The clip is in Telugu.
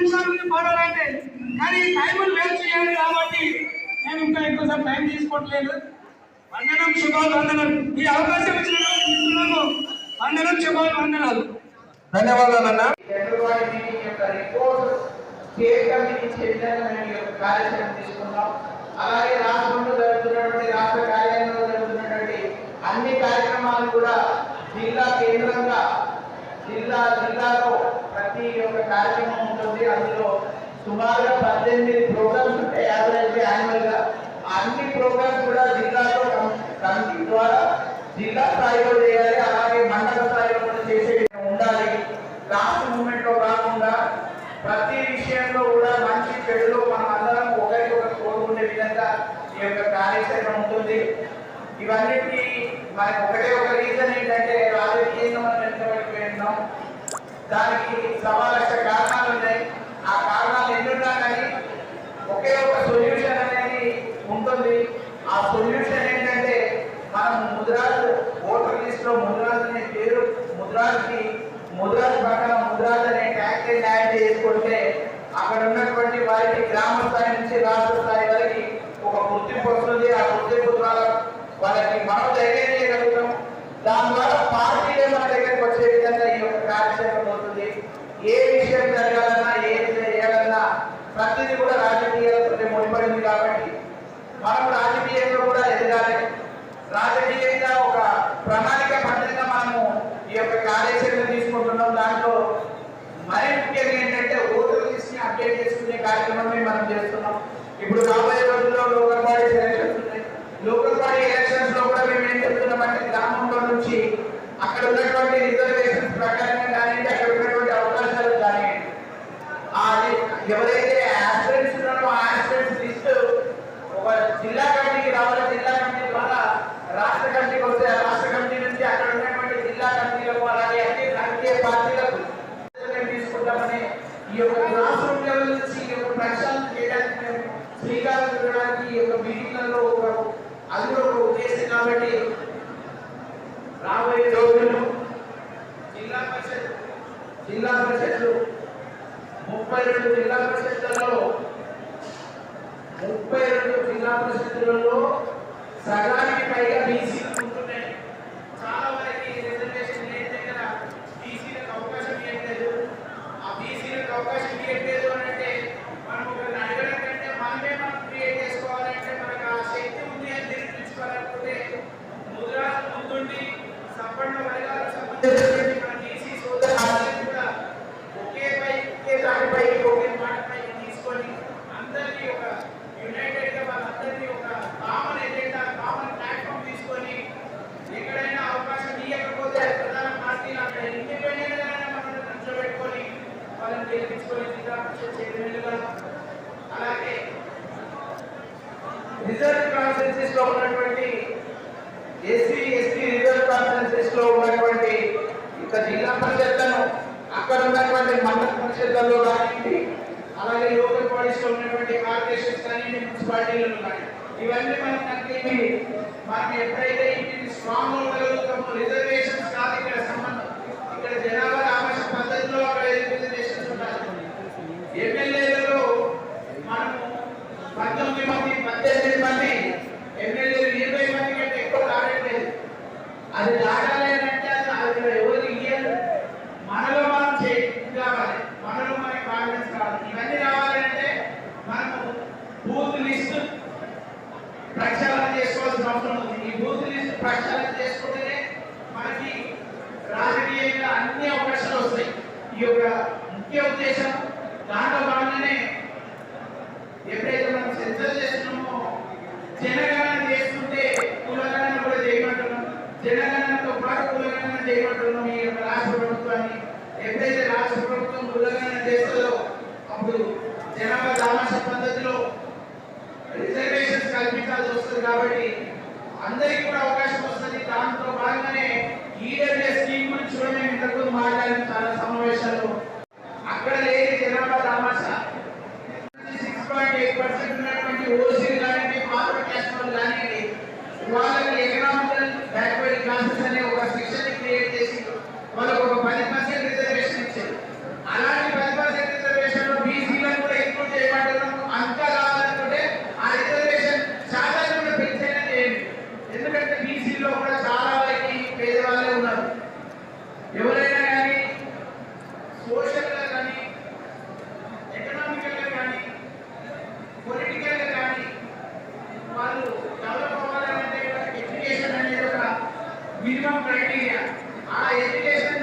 నిమిషాల నుంచి పాడాలంటే కానీ టైములు వేస్ట్ చేయాలి కాబట్టి నేను ఇంకా ఎక్కువసేపు టైం తీసుకోవట్లేదు. వందనం శుభాలు వందనాలు ఈ అవకాశం ఇచ్చిన మిత్రులకు వందనం శుభాలు వందనాలు ధన్యవాదాలు అన్న. అలాగే రాష్ట్రంలో జరుగుతున్నటువంటి రాష్ట్ర కార్యాలయంలో జరుగుతున్నటువంటి అన్ని కార్యక్రమాలు కూడా జిల్లా కేంద్రంగా జిల్లా జిల్లాలో ప్రతి ఒక్క కార్యక్రమం అందులో సుమారుగా పద్దెనిమిది ప్రోగ్రామ్స్ ఉంటాయి యావరేజ్ యాన్యువల్గా. అన్ని ప్రోగ్రామ్స్ కూడా జిల్లాలో కమిటీ ద్వారా జిల్లా స్థాయిలో చేయాలి అలాగే మండల స్థాయిలో కూడా చేసే విధంగా ఉండాలి. లాస్ట్ మూమెంట్లో కాకుండా ప్రతి విషయంలో కూడా మంచి చెడులో మనం అందరం ఒకరికి కోరుకునే విధంగా ఈ యొక్క కార్యక్రమం ఉంటుంది. ఇవన్నిటికీ మనకి ఒకటే ఒక రీజన్ ఏంటంటే రాజకీయంగా మనం వెనుకబడిపోయి ఉన్నాం. దానికి సవా కారణాలు ఉన్నాయి ఆ కారణాలు ఎన్నున్నా కానీ ఒకే ఒక సొల్యూషన్ అనేది ఉంటుంది. ఆ సొల్యూషన్ ఏంటంటే మనం ముద్రాజ్ ఓటర్ లిస్ట్లో ముద్రాజ్ అనే పేరు ముద్రాజ్కి ముద్రాజ్ పక్కన ముద్రాజ్ అనే ట్యాగ్ లైన్ యాడ్ చేసుకుంటే అక్కడ ఉన్నటువంటి వారికి గ్రామ స్థాయి నుంచి రాష్ట్ర స్థాయి వరకు ఒక గుర్తింపు వస్తుంది. ఆ గుర్తింపు ద్వారా వాళ్ళకి మనం ధైర్యం చేయగలుగుతాం దాని ద్వారా పార్టీలే మన దగ్గరికి వచ్చే విధంగా ఈ యొక్క కార్యక్రమం అవుతుంది ఏ విషయం జరగాలన్నా ఏం చేయాలన్నా ప్రతిదీ కూడా రాజకీయాలతో ముడిపడింది కాబట్టి మనం రాజకీయంగా కూడా ఎదగాలి రాజకీయంగా ఒక ప్రణాళికబద్ధంగా మనము ఈ యొక్క కార్యాచరణ తీసుకుంటున్నాం. దాంట్లో మరి ముఖ్యంగా ఏంటంటే ఓటర్ లిస్ట్ని అప్డేట్ చేసుకునే కార్యక్రమమే మనం చేస్తున్నాం. ఇప్పుడు రాబోయే రోజుల్లో లోకల్ బాడీస్ ఎలక్షన్స్ ఉన్నాయి. లోకల్ బాడీ ఎలక్షన్స్లో కూడా మేము ఏం చెప్తున్నామంటే గ్రామంలో నుంచి అక్కడ ఉన్నటువంటి రిజర్వేషన్స్ ప్రకారంగా కానివ్వండి అక్కడ ఉన్నటువంటి అవకాశాలు కానివ్వండి. అది ఎవరైతే ఆస్పిరెంట్స్ ఉన్నారో ఆ ఆస్పిరెంట్స్ లిస్ట్ ఒక జిల్లా కమిటీకి రావాలి జిల్లా కమిటీ ద్వారా రాష్ట్ర కమిటీకి వస్తే ఆ రాష్ట్ర కమిటీ నుంచి అక్కడ ఉన్నటువంటి జిల్లా కమిటీలకు అలాగే అన్ని రాజకీయ పార్టీలకు మేము తీసుకుంటామని ఈ యొక్క గ్రాస్ రూట్ లెవెల్ నుంచి ఈ యొక్క ప్రక్షాళన చేయడానికి మేము శ్రీకారం చుట్టడానికి ఈ యొక్క మీటింగ్లలో ఒక అది కూడా ఒక ఉద్దేశం కాబట్టి రాబోయే రోజుల్లో జిల్లా పరిషత్ జిల్లా పరిషత్లు ముప్పై రెండు జిల్లా పరిషత్లలో ముప్పై రెండు జిల్లా పరిషత్తులలో సగానికి పైగా బీసీ ఉంటున్నాయి చాలా వరకు రిజర్వేషన్ లేని దగ్గర బీసీలకు అవకాశం ఇవ్వట్లేదు ఆ బీసీలకు అవకాశం ఇవ్వట్లేదు అని అంటే మనం ఒకరిని అడగడం కంటే మనమే మనం క్రియేట్ చేసుకోవాలంటే మనకు ఆ శక్తి ఉంది అని నిరూపించుకోవాలనుకుంటే ముద్రాలు ముందుండి సంపన్న వర్గాలకు సంబంధించినటువంటి మన బీసీ సోదరులందరినీ కూడా ఒకే పై ఒకే దానిపై ఒకే మాటపై తీసుకొని అందరినీ ఒక యునైటెడ్గా వాళ్ళందరినీ ఒక కామన్ ఎజెండా కామన్ ప్లాట్ఫామ్ తీసుకొని ఎక్కడైనా అవకాశం ఇవ్వకపోతే ప్రధాన పార్టీ అక్కడ ఇండిపెండెంట్గా మనం నిల్చోబెట్టుకొని వాళ్ళని గెలిపించుకొని జిల్లా పరిషత్ చైర్మన్లుగా అలాగే రిజర్వ్ కాన్స్టిట్యూన్సీస్లో ఉన్నటువంటి ఎస్సీ ఎస్టీ రిజర్వ్ కాన్ఫరెన్సెస్లో ఉన్నటువంటి ఇక జిల్లా పరిషత్లను అక్కడ ఉన్నటువంటి మండల పరిషత్లలో కానివ్వండి అలాగే లోకల్ బాడీస్లో ఉన్నటువంటి కార్పొరేషన్స్ కానివ్వండి మున్సిపాలిటీలలో కానీ ఇవన్నీ మనం కలిపి మనం ఎప్పుడైతే స్ట్రాంగ్ ఉండగలుగుతామో రిజర్వేషన్స్ కాదు ఇక్కడ సంబంధం ఇక్కడ జనాభా ఆవశ్యక పద్ధతిలో అక్కడ రిజర్వేషన్స్ ఉండాలి ఎమ్మెల్యేలలో మనము పంతొమ్మిది మంది పద్దెనిమిది మంది ఎమ్మెల్యేలు ఇరవై మంది కంటే ఎక్కువ రావట్లేదు అది రాగాలి అది ఎవరు ఇయ్యాలి మనలో మనం చేయాలి కావాలి. మనలో మనకి కాన్ఫిడెన్స్ కావాలి. ఇవన్నీ రావాలంటే మనము బూత్ లిస్ట్ ప్రక్షాళన చేసుకోవాల్సిన అవసరం ఉంది. ఈ బూత్ లిస్ట్ ప్రక్షాళన చేసుకుంటేనే మనకి రాజకీయంగా అన్ని అవకాశాలు వస్తాయి. ఈ యొక్క ముఖ్య ఉద్దేశం దాంట్లో భాగంగానే ఎప్పుడైతే మనం సెన్సర్ చేస్తున్నామో జనగణన చేస్తుంటే కులగణన కూడా చేయమంటున్నాం జనగణనతో పాటు కులగణన చేయమంటున్నాం ఈ యొక్క రాష్ట్ర ప్రభుత్వాన్ని ఎప్పుడైతే రాష్ట్ర ప్రభుత్వం ఉల్లంఘన చేస్తుందో అప్పుడు జనాభా దామాష పద్ధతిలో రిజర్వేషన్స్ కల్పించాల్సి వస్తుంది కాబట్టి అందరికీ కూడా అవకాశం వస్తుంది. దాంతో భాగంగానే ఈడబ్ల్యూ స్కీమ్ గురించి కూడా మేము ఇంతకుముందు మాట్లాడిన చాలా సమావేశాలు. అక్కడ లేని జనాభా దామాష. సిక్స్ పాయింట్ ఎయిట్ పర్సెంట్ ఉన్నటువంటి ఓసీలు కానివ్వండి ఫార్వర్డ్ క్యాస్ట్ వాళ్ళు కానివ్వండి వాళ్ళకి ఎకనామికల్ బ్యాక్వర్డ్ క్లాసెస్ అనే ఒక శిక్షణ క్రియేట్ చేసి వాళ్ళకు ఒక పది పర్సెంట్ రిజర్వేషన్ ఇచ్చారు సోషల్గా కానీ ఎకనామికల్గా కానీ పొలిటికల్గా కానీ వాళ్ళు డెవలప్ అవ్వాలంటే ఎడ్యుకేషన్ అనేది ఒక మినిమం క్రైటీరియా ఆ ఎడ్యుకేషన్